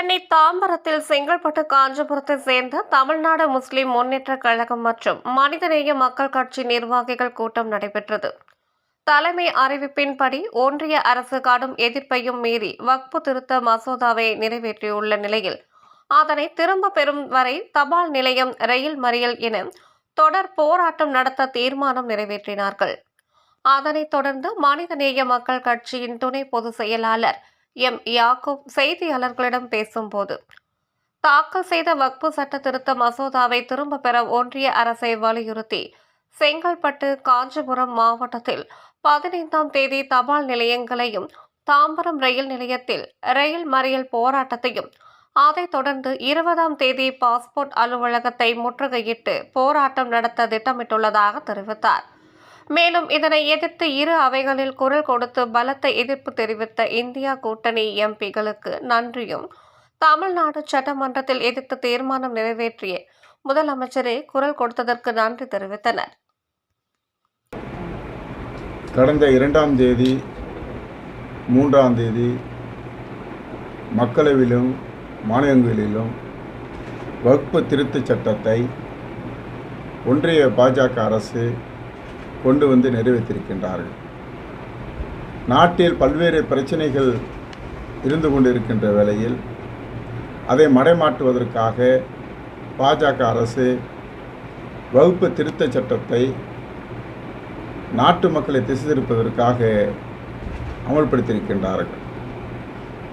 சென்னை தாம்பரத்தில் செங்கல்பட்டு காஞ்சிபுரத்தை சேர்ந்த தமிழ்நாடு முஸ்லிம் முன்னேற்ற கழகம் மற்றும் மனிதநேய மக்கள் கட்சி நிர்வாகிகள் கூட்டம் நடைபெற்றது. தலைமை அறிவிப்பின்படி ஒன்றிய அரசு கடும் எதிர்ப்பையும் மீறி வக்பு திருத்த மசோதாவை நிறைவேற்றியுள்ள நிலையில் அதனை திரும்ப பெறும் வரை தபால் நிலையம் ரயில் மறியல் என தொடர் போராட்டம் நடத்த தீர்மானம் நிறைவேற்றினார்கள். அதனைத் தொடர்ந்து மனிதநேய மக்கள் கட்சியின் துணை பொதுச் செயலாளர் எம். யாக்கூப் செய்தியாளர்களிடம் பேசும்போது தாக்கல் செய்த வக்பு சட்ட திருத்த மசோதாவை திரும்ப பெற ஒன்றிய அரசை வலியுறுத்தி செங்கல்பட்டு காஞ்சிபுரம் மாவட்டத்தில் பதினைந்தாம் தேதி தபால் நிலையங்களையும் தாம்பரம் ரயில் நிலையத்தில் ரயில் மறியல் போராட்டத்தையும் அதைத் தொடர்ந்து இருபதாம் தேதி பாஸ்போர்ட் அலுவலகத்தை முற்றுகையிட்டு போராட்டம் நடத்த திட்டமிட்டுள்ளதாக தெரிவித்தார். மேலும் இதனை எதிர்த்து இரு அவைகளில் குரல் கொடுத்து பலத்த எதிர்ப்பு தெரிவித்த இந்தியா கூட்டணி எம்பிகளுக்கு நன்றியும். தமிழ்நாடு சட்டமன்றத்தில் எதிர்த்து தீர்மானம் நிறைவேற்றிய முதலமைச்சரே குரல் கொடுத்ததற்கு நன்றி தெரிவித்தனர். கடந்த இரண்டாம் தேதி மூன்றாம் தேதி மக்களவையிலும் மாநிலங்களிலும் வகுப்பு திருத்தச் சட்டத்தை ஒன்றிய பாஜக அரசு கொண்டு வந்து நிறைவேற்றியிருக்கின்றார்கள். நாட்டில் பல்வேறு பிரச்சனைகள் இருந்து கொண்டிருக்கின்ற வேளையில் அதை மடைமாட்டுவதற்காக பாஜக அரசு வகுப்பு திருத்த சட்டத்தை நாட்டு மக்களை திசை திருப்பதற்காக அமல்படுத்தியிருக்கின்றார்கள்.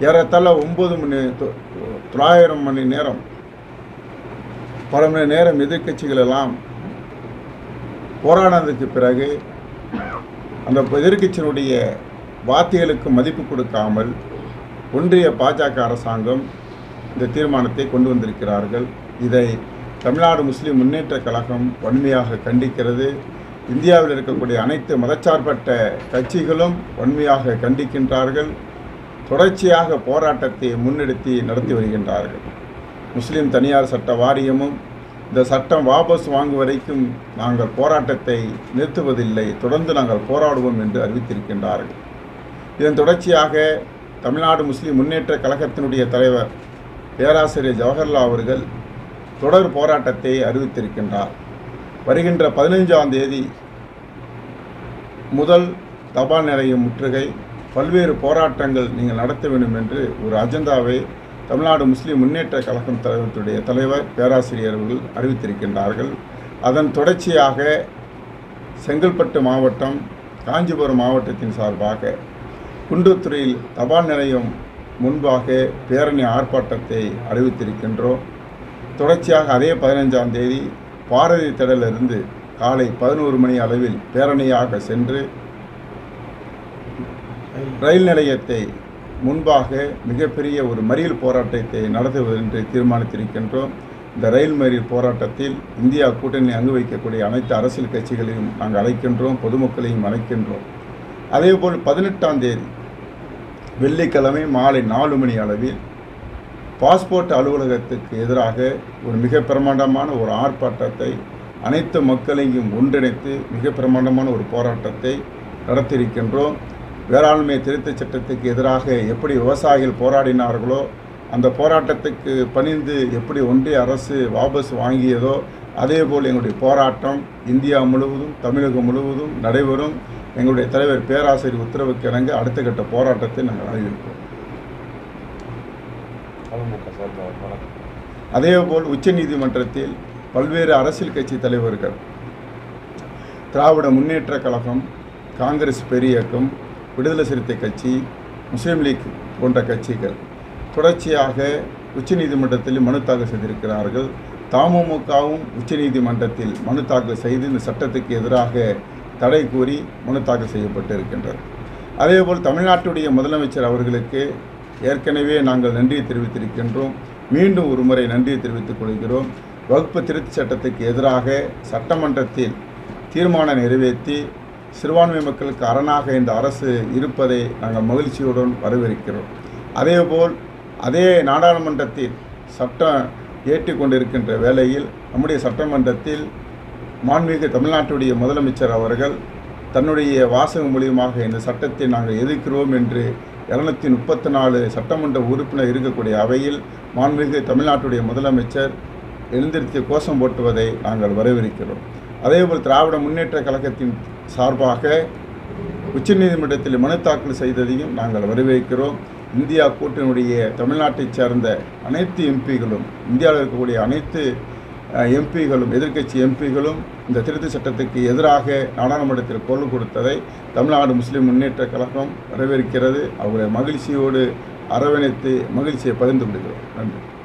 ஏறத்தாழ ஒம்பது மணி தொ- தொள்ளாயிரம் மணி நேரம் பல மணி நேரம் எதிர்க்கட்சிகள் எல்லாம் போராடினதுக்கு பிறகு அந்த எதிர்கட்சியினுடைய வார்த்தைகளுக்கு மதிப்பு கொடுக்காமல் ஒன்றிய பாஜக அரசாங்கம் இந்த தீர்மானத்தை கொண்டு வந்திருக்கிறார்கள். இதை தமிழ்நாடு முஸ்லீம் முன்னேற்ற கழகம் வன்மையாக கண்டிக்கிறது. இந்தியாவில் இருக்கக்கூடிய அனைத்து மதச்சார்பற்ற கட்சிகளும் வன்மையாக கண்டிக்கின்றார்கள். தொடர்ச்சியாக போராட்டத்தை முன்னெடுத்து நடத்தி வருகின்றார்கள். முஸ்லீம் தனியார் சட்ட வாரியமும் இந்த சட்டம் வாபஸ் வாங்கும் வரைக்கும் நாங்கள் போராட்டத்தை நிறுத்துவதில்லை. தொடர்ந்து நாங்கள் போராடுவோம் என்று அறிவித்திருக்கின்றார்கள். இதன் தொடர்ச்சியாக தமிழ்நாடு முஸ்லிம் முன்னேற்ற கழகத்தினுடைய தலைவர் பேராசிரியர் ஜவஹர்லால் அவர்கள் தொடர் போராட்டத்தை அறிவித்திருக்கின்றார். வருகின்ற பதினைஞ்சாம் தேதி முதல் தபால் நிலைய முற்றுகை. பல்வேறு போராட்டங்கள் நீங்கள் நடத்த வேண்டும் என்று ஒரு அஜெண்டாவை தமிழ்நாடு முஸ்லீம் முன்னேற்ற கழகம் தலைவத்துடைய தலைவர் பேராசிரியர் அவர்கள் அறிவித்திருக்கின்றார்கள். அதன் தொடர்ச்சியாக செங்கல்பட்டு மாவட்டம் காஞ்சிபுரம் மாவட்டத்தின் சார்பாக குன்றத்துறையில் தபால் நிலையம் முன்பாக பேரணி ஆர்ப்பாட்டத்தை அறிவித்திருக்கின்றோம். தொடர்ச்சியாக அதே பதினைஞ்சாம் தேதி பாரதி திடலிருந்து காலை பதினோரு மணி அளவில் பேரணியாக சென்று ரயில் நிலையத்தை முன்பாக மிகப்பெரிய ஒரு மறியல் போராட்டத்தை நடத்துவது என்று தீர்மானித்திருக்கின்றோம். இந்த ரயில் மறியல் போராட்டத்தில் இந்தியா கூட்டணி அங்கு வைக்கக்கூடிய அனைத்து அரசியல் கட்சிகளையும் நாங்கள் அழைக்கின்றோம் பொதுமக்களையும் அழைக்கின்றோம். அதேபோல் பதினெட்டாம் தேதி வெள்ளிக்கிழமை மாலை நாலு மணி அளவில் பாஸ்போர்ட் அலுவலகத்துக்கு எதிராக ஒரு மிக பிரமாண்டமான ஒரு ஆர்ப்பாட்டத்தை அனைத்து மக்களையும் ஒன்றிணைத்து மிக பிரமாண்டமான ஒரு போராட்டத்தை நடத்தியிருக்கின்றோம். வேளாண்மை திருத்தச் சட்டத்துக்கு எதிராக எப்படி விவசாயிகள் போராடினார்களோ அந்த போராட்டத்துக்கு பணிந்து எப்படி ஒன்றிய அரசு வாபஸ் வாங்கியதோ அதேபோல் எங்களுடைய போராட்டம் இந்தியா முழுவதும் தமிழகம் முழுவதும் நடைபெறும். எங்களுடைய தலைவர் பேராசிரியர் உத்தரவுக்கு இணங்க அடுத்த கட்ட போராட்டத்தை நாங்கள் அறிவிப்போம் அதே போல் அதேபோல் உச்சநீதிமன்றத்தில் பல்வேறு அரசியல் கட்சி தலைவர்கள் திராவிட முன்னேற்ற கழகம் காங்கிரஸ் பெரியக்கம் விடுதலை சிறுத்தை கட்சி முஸ்லீம் லீக் போன்ற கட்சிகள் தொடர்ச்சியாக உச்சநீதிமன்றத்தில் மனு தாக்கல் செய்திருக்கிறார்கள். தமுமுகவும் உச்சநீதிமன்றத்தில் மனு தாக்கல் செய்து இந்த சட்டத்துக்கு எதிராக தடை கூறி மனு தாக்கல் செய்யப்பட்டு இருக்கின்றது அதேபோல் தமிழ்நாட்டுடைய முதலமைச்சர் அவர்களுக்கு ஏற்கனவே நாங்கள் நன்றியை தெரிவித்திருக்கின்றோம். மீண்டும் ஒரு முறை நன்றியை தெரிவித்துக் கொள்கிறோம். வகுப்பு திருத்தி சட்டத்துக்கு எதிராக சட்டமன்றத்தில் தீர்மானம் நிறைவேற்றி சிறுபான்மை மக்களுக்கு அரணாக இந்த அரசு இருப்பதை நாங்கள் மகிழ்ச்சியுடன் வரவேற்கிறோம். அதேபோல் அதே நாடாளுமன்றத்தில் சட்டம் ஏற்றிக்கொண்டிருக்கின்ற வேளையில் நம்முடைய சட்டமன்றத்தில் மாண்புமிகு தமிழ்நாட்டுடைய முதலமைச்சர் அவர்கள் தன்னுடைய வாசகம் மூலியமாக இந்த சட்டத்தை நாங்கள் எதிர்க்கிறோம் என்று இரநூத்தி முப்பத்தி நாலு சட்டமன்ற உறுப்பினர் இருக்கக்கூடிய அவையில் மாண்புமிகு தமிழ்நாட்டுடைய முதலமைச்சர் எழுந்திருத்தி கோஷம் போட்டுவதை நாங்கள் வரவேற்கிறோம். அதேபோல் திராவிட முன்னேற்ற கழகத்தின் சார்பாக உச்சநீதிமன்றத்தில் மனு தாக்கல் செய்ததையும் நாங்கள் வரவேற்கிறோம். இந்தியா கூட்டணியுடைய தமிழ்நாட்டைச் சேர்ந்த அனைத்து எம்பிகளும் இந்தியாவில் இருக்கக்கூடிய அனைத்து எம்பிகளும் எதிர்க்கட்சி எம்பிகளும் இந்த திருத்த சட்டத்துக்கு எதிராக நாடாளுமன்றத்தில் குரல் கொடுத்ததை தமிழ்நாடு முஸ்லீம் முன்னேற்ற கழகம் வரவேற்கிறது. அவருடைய மகிழ்ச்சியோடு அரவணைத்து மகிழ்ச்சியை பகிர்ந்து கொள்கிறோம். நன்றி.